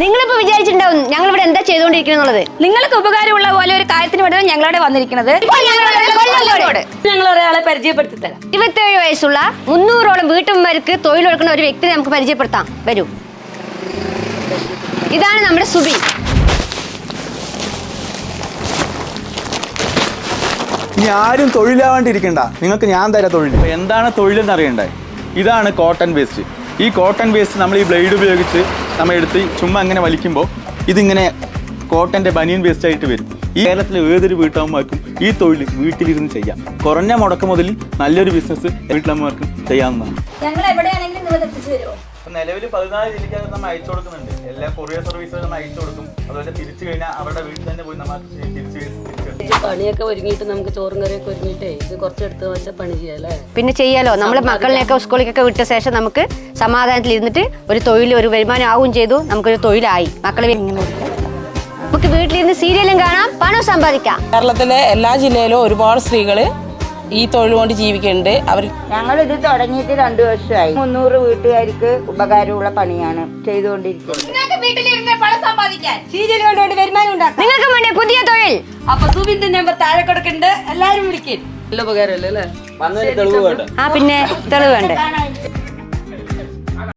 നിങ്ങളിപ്പോ വിചാരിച്ചിട്ടുണ്ടാവും ഞങ്ങൾ ഇവിടെ എന്താ ചെയ്തുകൊണ്ടിരിക്കുന്നുള്ളത് നിങ്ങൾക്ക് ഉപകാരമുള്ള പോലെ ഒരു കാര്യത്തിന് വേണ്ടി ഞങ്ങളോടെ വന്നിരിക്കുന്നത്. ഞങ്ങൾ ഒരാളെ പരിചയപ്പെടുത്തി തരാം ഇരുപത്തേഴ് വയസ്സുള്ള മുന്നൂറോളം വീട്ടമ്മമാർക്ക് തൊഴിൽ കൊടുക്കുന്ന ഒരു വ്യക്തിയെ നമുക്ക് പരിചയപ്പെടുത്താം. വരൂ. ഇതാണ് നമ്മുടെ സുബി. ഇനി ആരും തൊഴിലാവാണ്ടിരിക്കണ്ട. നിങ്ങൾക്ക് ഞാൻ തരാം തൊഴിൽ എന്താണ് തൊഴിലെന്ന് അറിയണ്ടേ ഇതാണ് കോട്ടൺ വേസ്റ്റ് ഈ കോട്ടൺ വേസ്റ്റ് നമ്മൾ ഈ ബ്ലേഡ് ഉപയോഗിച്ച് നമ്മൾ എടുത്ത് ചുമ്മാ അങ്ങനെ വലിക്കുമ്പോൾ ഇതിങ്ങനെ കോട്ടന്റെ ബനിയൻ വേസ്റ്റ് ആയിട്ട് വരും. ഈ കേരളത്തിലെ ഏതൊരു വീട്ടമ്മമാർക്കും ഈ തൊഴിൽ വീട്ടിലിരുന്ന് ചെയ്യാം. കുറഞ്ഞ മുടക്ക് മുതൽ നല്ലൊരു ബിസിനസ് വീട്ടിലമ്മമാർക്കും ചെയ്യാവുന്നതാണ്. നിലവിൽ പതിനാല് ജില്ലക്കകത്ത് നമ്മൾ അയച്ചു കൊടുക്കുന്നുണ്ട്. എല്ലാ കൊറിയർ സർവീസുകൾ നമ്മൾ അയച്ചു കൊടുക്കും. അതുപോലെ തിരിച്ചു കഴിഞ്ഞാൽ അവരുടെ വീട്ടിൽ തന്നെ പോയി നമ്മൾ തിരിച്ച് തിരിച്ച് പണിയൊക്കെ ഒരുങ്ങിയിട്ട് നമുക്ക് ചോറും കറിയൊക്കെ ഒരുങ്ങിയിട്ടേ ഇത് കുറച്ചെടുത്ത് വെച്ചാൽ പണി ചെയ്യാല്ലേ? പിന്നെ ചെയ്യാലോ? നമ്മളെ മക്കളിനെയൊക്കെ സ്കൂളിലേക്കൊക്കെ വിട്ട ശേഷം നമുക്ക് സമാധാനത്തിൽ ഇരുന്നിട്ട് ഒരു തൊഴിൽ ഒരു വരുമാനം ആവുകയും ചെയ്തു. നമുക്കൊരു തൊഴിലായി. മക്കളെ നമുക്ക് വീട്ടിലിരുന്ന് സീരിയലും കാണാം പണം സമ്പാദിക്കാം. കേരളത്തിലെ എല്ലാ ജില്ലയിലും ഒരുപാട് സ്ത്രീകൾ ഈ തൊഴിൽ കൊണ്ട് ജീവിക്കുന്നുണ്ട് അവർ ഞങ്ങൾ ഇത് തുടങ്ങിയിട്ട് രണ്ടു വർഷമായി. മുന്നൂറ് വീട്ടുകാർക്ക് ഉപകാരമുള്ള പണിയാണ് ചെയ്തുകൊണ്ടിരിക്കുന്നത്. നിങ്ങൾക്ക് വേണ്ട പുതിയ തൊഴിൽ. അപ്പൊ സുബിന്റെ നമ്പർ താഴെ കൊടുക്കുന്നുണ്ട് എല്ലാരും വിളിക്കും. നല്ല ഉപകാരമല്ലേ ആ പിന്നെ തെളിവ് വേണ്ടേ.